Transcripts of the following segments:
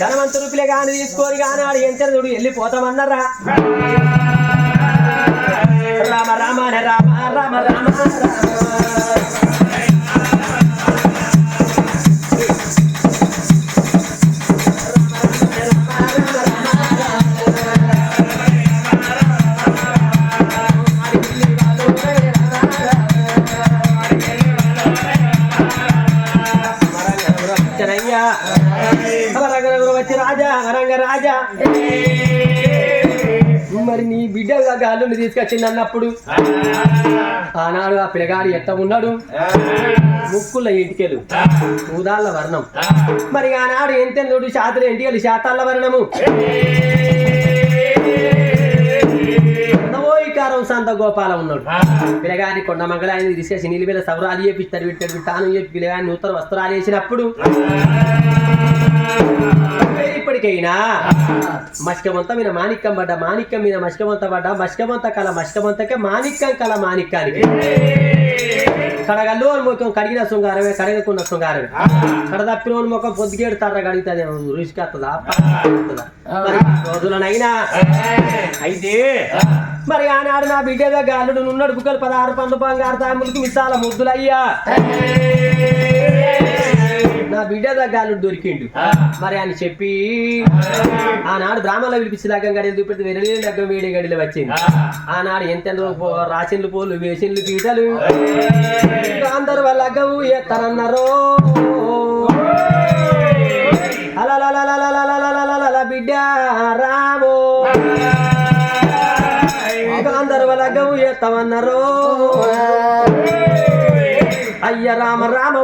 ధనవంత రూపులే కాని తీసుకోరు కానీ ఆడు ఎంత చూడు వెళ్ళిపోతామన్నారా? రామ రామ రామ రామ రామ రామ. మరి నీ బిడ్డగా గాలుని తీసుకొచ్చింది అన్నప్పుడు? ఆనాడు ఆ పిల్లగాడు ఎట్ట ఉన్నాడు? ముక్కుల ఇంటికెలు ఊదాళ్ళ వర్ణం. మరి ఆనాడు ఎంతెందుడు శాతలు ఇంటికెళ్ళి? శాతాళ్ళ వర్ణము. సంత గోపాల ఉన్నాడు. పిల్లగాని కొండ మంగళాన్ని తీసేసి నిలివేల సవరాలు చేపిస్తాడు తాను చెప్పి పిల్లగాని నూతన వస్త్రాలు వేసినప్పుడు. ఎప్పటికైనా మష్కమంత మీద మాణిక్యం పడ్డ మాణిక్యం మీద మష్కమంత పడ్డ మష్కమంత కళ మష్కమంతకే మాణిక్యం కళ మాణిక్యానికి. కడగల్లో ముఖం కడిగిన శృంగారమే కడగకున్న శృంగారమే. కడదప్పిన ముఖం పొద్దుగేడు తర్ర కడిగితే రుచికత్తదా మరి రోజులనైనా అయితే మరి ఆనాడు నా బిడ్డ దగ్గర నున్నడు బుక్కలు పదహారు పండ్లు బంగారు తాములకి మిసాల ముద్దులయ్యా. నా బిడ్డ దగ్గర దొరికిండు. మరి ఆయన చెప్పి ఆనాడు బ్రాహ్మణులు పిలిపించి దగ్గర గడియలు చూపెడితే వెరలి దగ్గర వేడి గడిలో వచ్చింది. ఆనాడు ఎంత రాసిన్లు పోలు వేసిన్లు పీటలు. అందరు వాళ్ళ ఎత్తరన్నారో. అలా బిడ్డ రామో. అందరు వల్ల ఎత్తమన్నారో. అయ్య రామ రామ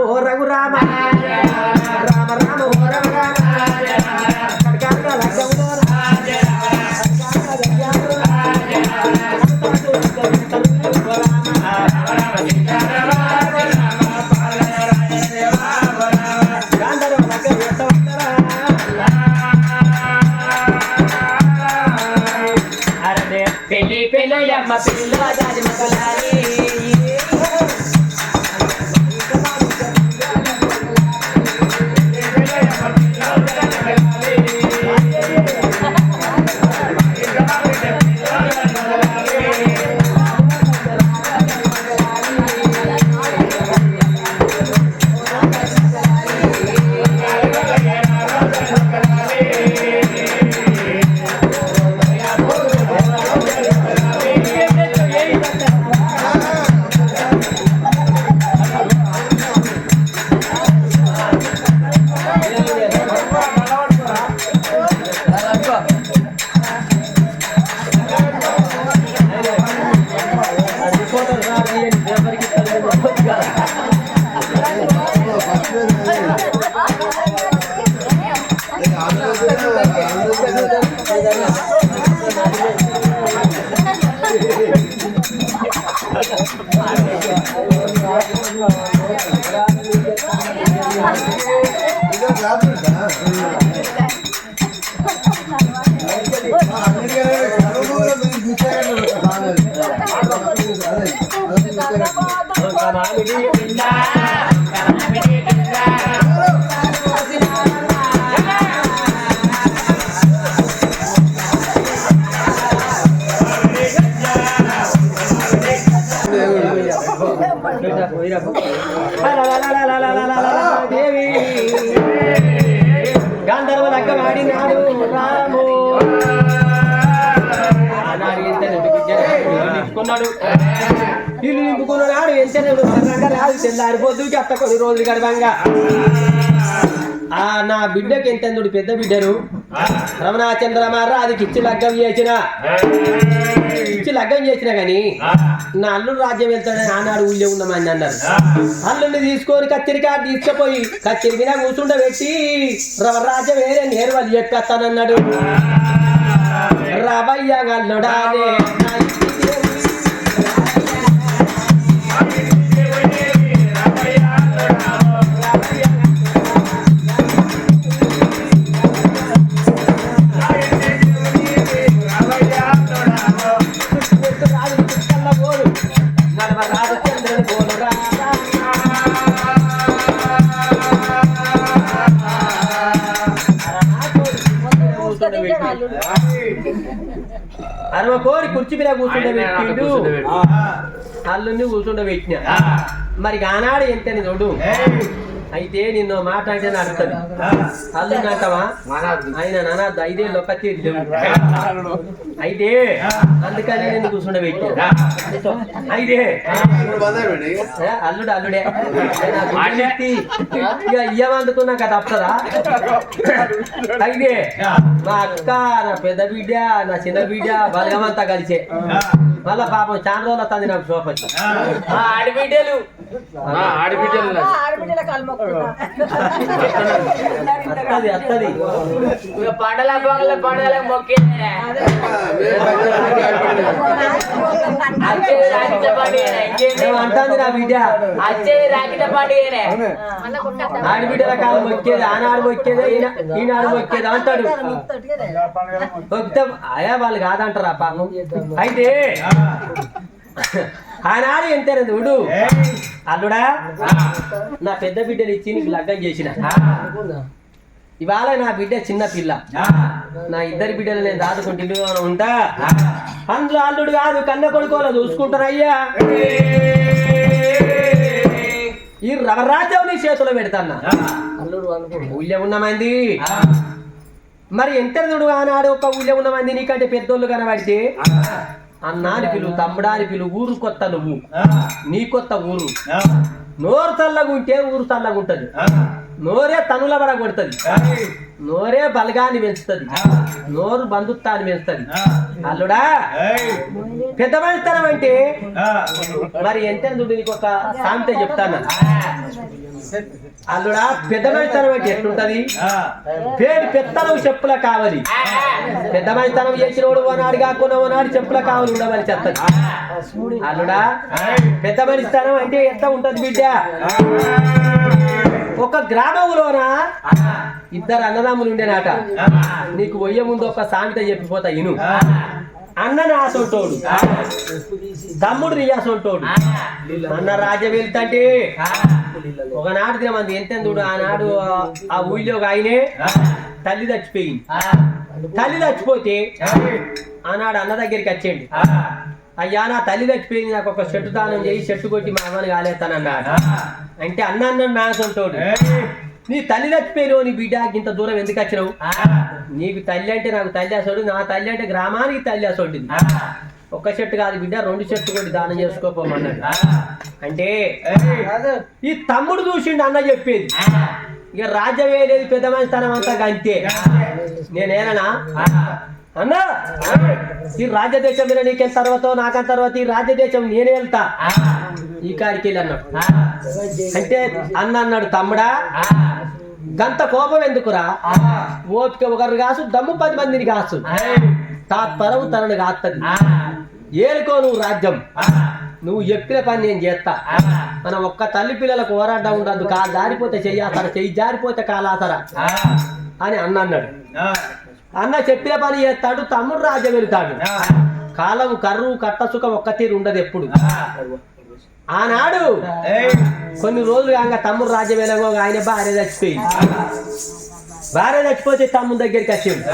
Para, para. ఆటలాడినాడు రాము. ఇల్లు నింపుకున్నాడు. రాదు అత్త కొన్ని రోజులు గడవంగా. నా బిడ్డకి ఎంత పెద్ద బిడ్డరు రమణాచంద్రమారా అది ఇచ్చి లగ్గం చేసిన. ఇచ్చి లగ్గం చేసిన గాని నా అల్లుడు రాజ్యం వెళ్తాడని ఆనాడు ఊళ్ళో ఉన్నామని అన్నారు. అల్లుడిని తీసుకొని కత్తిరికా తీసుకుపోయి కత్తిరి మీద కూర్చుండబెట్టి రవరాజ్యం వేరే నేరు వాళ్ళు చెప్పేస్తానన్నాడు రవయ్య అల్లుడానే అరవ కోరి కుర్చీ మీద కూర్చుండబెట్టిండు అల్లుని కూర్చుండబెట్టిన మరి ఆనాడు ఎంత చూడు. అయితే నిన్ను మాట అంటే నడుతుంది అల్లు అంటావా ఆయన ఐదేళ్ళు ఒక తీరు అయితే అందుకని నేను కూర్చుండే పెట్టిన అయితే. అల్లుడు అల్లుడే ఇక ఇయ్యమందుకున్నాక తప్పదా అయితే మా అక్క నా పెద్ద బిడ్డ నా చిన్న బిడ్డ బలగమంతా కలిసే. మళ్ళా పాపం చాలా రోజులు వస్తుంది నాకు సోపతి ఆడబిడ్డలు. అత్తది అత్తది. పండల పొగల పండల అంటుంది నా బిడ్డ. వచ్చేది రాకిట పండుగనే ఆడబిడ్డల కాలం మొక్కేది ఆనాడు మొక్కేది ఈనా- ఈనాడు మొక్కేది అంటాడు. మొత్తం ఆయా వాళ్ళు కాదంటారా పాపం. అయితే ఆనాడు ఎంతేనా చూడు. అల్లుడా నా పెద్ద బిడ్డని ఇచ్చి నీకు లగ్గం చేసిన. ఇవాళ నా బిడ్డ చిన్న పిల్ల. నా ఇద్దరి బిడ్డలు నేను దాదుకుంటూ ఉంటా. అందులో అల్లుడు కాదు కన్న కొడుకోలో చూసుకుంటారయ్యా. ఈ రవరాజ్యం నీ చేతిలో పెడతాన్నా ఊళ్ళో ఉన్న మంది. మరి ఎంత చూడు ఆనాడు ఒక ఊళ్ళో ఉన్న మంది నీకంటే పెద్దోళ్ళు కనబడితే? అన్నాని పిలువు తమ్ముడాని పిలువు ఊరు కొత్త నువ్వు నీ కొత్త ఊరు. నోరు చల్లగా ఉంటే ఊరు చల్లగా ఉంటది నోరే తనుల పడ కొడుతుంది నోరే బలగాన్ని పెంచుతుంది. నోరు బంధుత్వాన్ని పెంచుతుంది. అల్లుడా? పెద్ద మనిస్తనం అంటే? మరి ఎంత నీకు ఒక సామెత చెప్తాను. అల్లుడా పెద్ద మనిస్తనం అంటే ఎట్లుంటది? పేరు పెత్తనం చెప్పుల కావాలి. పెద్ద మనిస్తనం చేసినోడు ఓనాడు కాకుండా ఓనాడు చెప్పుల కావాలి ఉండమని చెప్తాది అల్లుడా పెద్ద మనిస్తనం అంటే ఎంత ఉంటది బిడ్డ? ఒక గ్రామంలోన? ఇద్దరు అన్నదమ్ములు ఉండేనాట. నీకు పోయే ముందు ఒక సామెత చెప్పిపోతా ఇను. అన్న నాసొంటోడు తమ్ముడు నియాసొంటోడు అన్న రాజ్యం వెళ్తాంటే ఒకనాడు దినమంది ఎంత చూడు ఆనాడు ఆ- ఆ ఊళ్ళో ఒక ఆయనే తల్లి చచ్చిపోయింది. తల్లి చచ్చిపోతే ఆనాడు అన్న దగ్గరికి వచ్చేయండి. అయ్యా నా తల్లి చచ్చిపోయింది నాకు ఒక చెట్టు దానం చేయి చెట్టు కొట్టి మా అమ్మని కాలేస్తానన్నాడు. అంటే అన్న అన్న నాసంటోడు నీ తల్లి చచ్చిపోయినావు నీ బిడ్డ ఇంత దూరం ఎందుకు వచ్చినావు? నీకు తల్లి అంటే నాకు తల్లి అసోడు నా తల్లి అంటే గ్రామానికి తల్లి అసోడు ఒక్క చెట్టు కాదు బిడ్డ రెండు చెట్టు కొట్టి దానం చేసుకోపోమన్నాడు. అంటే ఈ తమ్ముడు చూసిండు అన్న చెప్పేది. ఇక రాజ్యం వేయలేదు పెద్ద మనిషి తనం అంతా అంతే నేనేనా? అన్నా ఈ రాజ్యదేశం మీద నీకేం తర్వాత నాకం తర్వాత ఈ రాజ్యదేశం నేనే వెళ్తా. ఈ కాడికి వెళ్ళి అన్నాడు. అంటే అన్న అన్నాడు తమ్ముడా గంత కోపం ఎందుకురా? ఓపిక ఒకరు కాసు దమ్ము పది మందిని కాసు. తా తరవు తనను కాస్తది ఏలుకో నువ్వు రాజ్యం. నువ్వు చెప్పిన పని నేను చేస్తా. మనం ఒక్క తల్లి పిల్లలకు పోరాటం ఉండదు. కాలు జారిపోతే చెయ్యాతారా చెయ్యి జారిపోతే కాలాతారా అని అన్న అన్నాడు. అన్న చెప్పిన పని చేస్తాడు తమ్ముడు రాజ్యం వెళ్తాడు. కాలం కర్రు కట్ట సుఖం ఒక్క తీరు ఉండదు ఎప్పుడు. ఆనాడు కొన్ని రోజులు కాక తమ్ముడు రాజ్యం వెళ్ళగో ఆయన భార్య చచ్చిపోయింది. భార్య చచ్చిపోతే తమ్ముడు దగ్గరికి వచ్చింది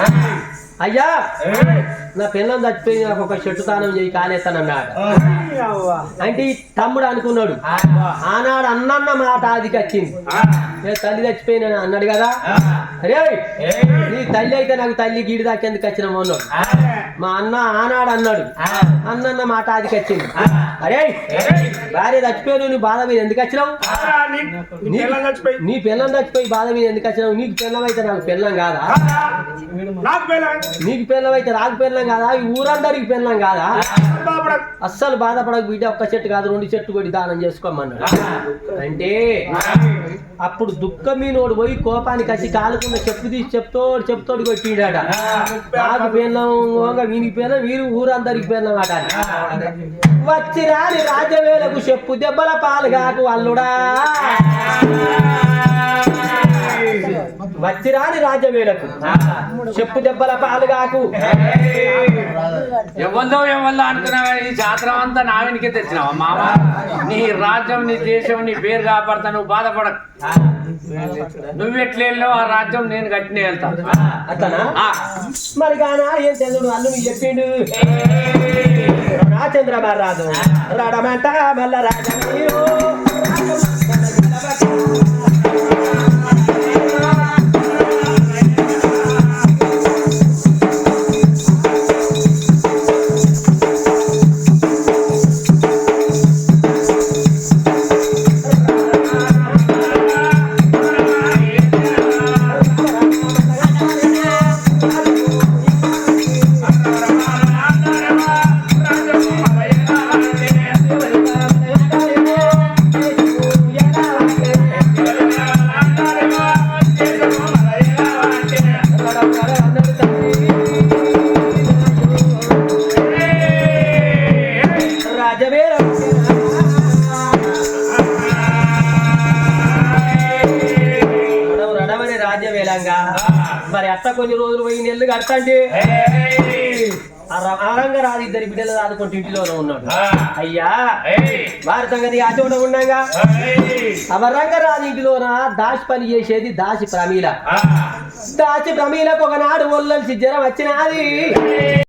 అయ్యా నా పిల్లలు చచ్చిపోయి నాకు ఒక చెట్టు తానం చేయి కాలేస్తానన్నాడు. అంటే ఈ తమ్ముడు అనుకున్నాడు. ఆనాడు అన్నన్న మాట ఆదికి వచ్చింది. తల్లి చచ్చిపోయిన అన్నాడు కదా? అరే నీ తల్లి అయితే నాకు తల్లి గీడి దాకా ఎందుకు వచ్చినాము అన్నాడు మా అన్న ఆనాడు అన్నాడు. అన్నన్న మాట ఆదికి వచ్చింది. అరే భార్య చచ్చిపోయి నువ్వు బాధ మీద ఎందుకు వచ్చినావు? నీ- నీ పిల్లం చచ్చిపోయి బాధ మీద ఎందుకు వచ్చినావు? నీకు పిల్లం అయితే నాకు పిల్లం కాదా? నీకు పిల్లం. అయితే నాకు పిల్లం కాదా? ఈ ఊరందరికి పిల్లం కాదా? అస్సలు బాధపడక. బిడ్డ ఒక్క చెట్టు కాదు రెండు చెట్టు కొట్టి దానం చేసుకోమన్నాడు. అంటే అప్పుడు దుఃఖం మీనోడు పోయి కోపానికి వచ్చి కాలుకున్న చెప్పు తీసి చెప్తోడు చెప్తోడు కొట్టిడాట నాకు పిల్లం వీనికి పిల్లం వీరు ఊరందరికి పిల్లం అట వచ్చి రాని రాజవేలకు చెప్పు దెబ్బల పాలు కాకు అల్లుడా. వచ్చిరాని రాజ్యమేలకు చెప్పు దెబ్బల పాలుగాకు ఎవరిదో ఎవరిదో అనుకున్నావా ఈ జాతర అంతా నా వెనకే తెచ్చినావా మామ? నీ రాజ్యం నీ దేశం నీ పేరు కాపాడతా నువ్వు బాధపడకు. నువ్వు ఎట్లా వెళ్ళావు ఆ రాజ్యం నేను కట్టినే వెళ్తా. మరి గానా ఏం తెలుడు అల్లుడు చెప్పిండు? రాజేంద్ర మహారాజు. రాడమంట మల్ల రాజమీయో. రాజ్యవేలంగా మరి అత్త కొన్ని రోజులు పోయి నెల్లు కడతండి ఆ ర- ఆ రంగరాజు ఇద్దరి బిడ్డలు ఆదుకుంటూ ఇంటిలోనే ఉన్నాడు. అయ్యా వారి సంగతి ఆ చోట ఉండగా? అవరంగరాజు ఇంటిలోన దాసి పని చేసేది దాసి ప్రమీల. దాసి ప్రమీలకు ఒకనాడు ఒల్లల్సి జ్వరం వచ్చినది.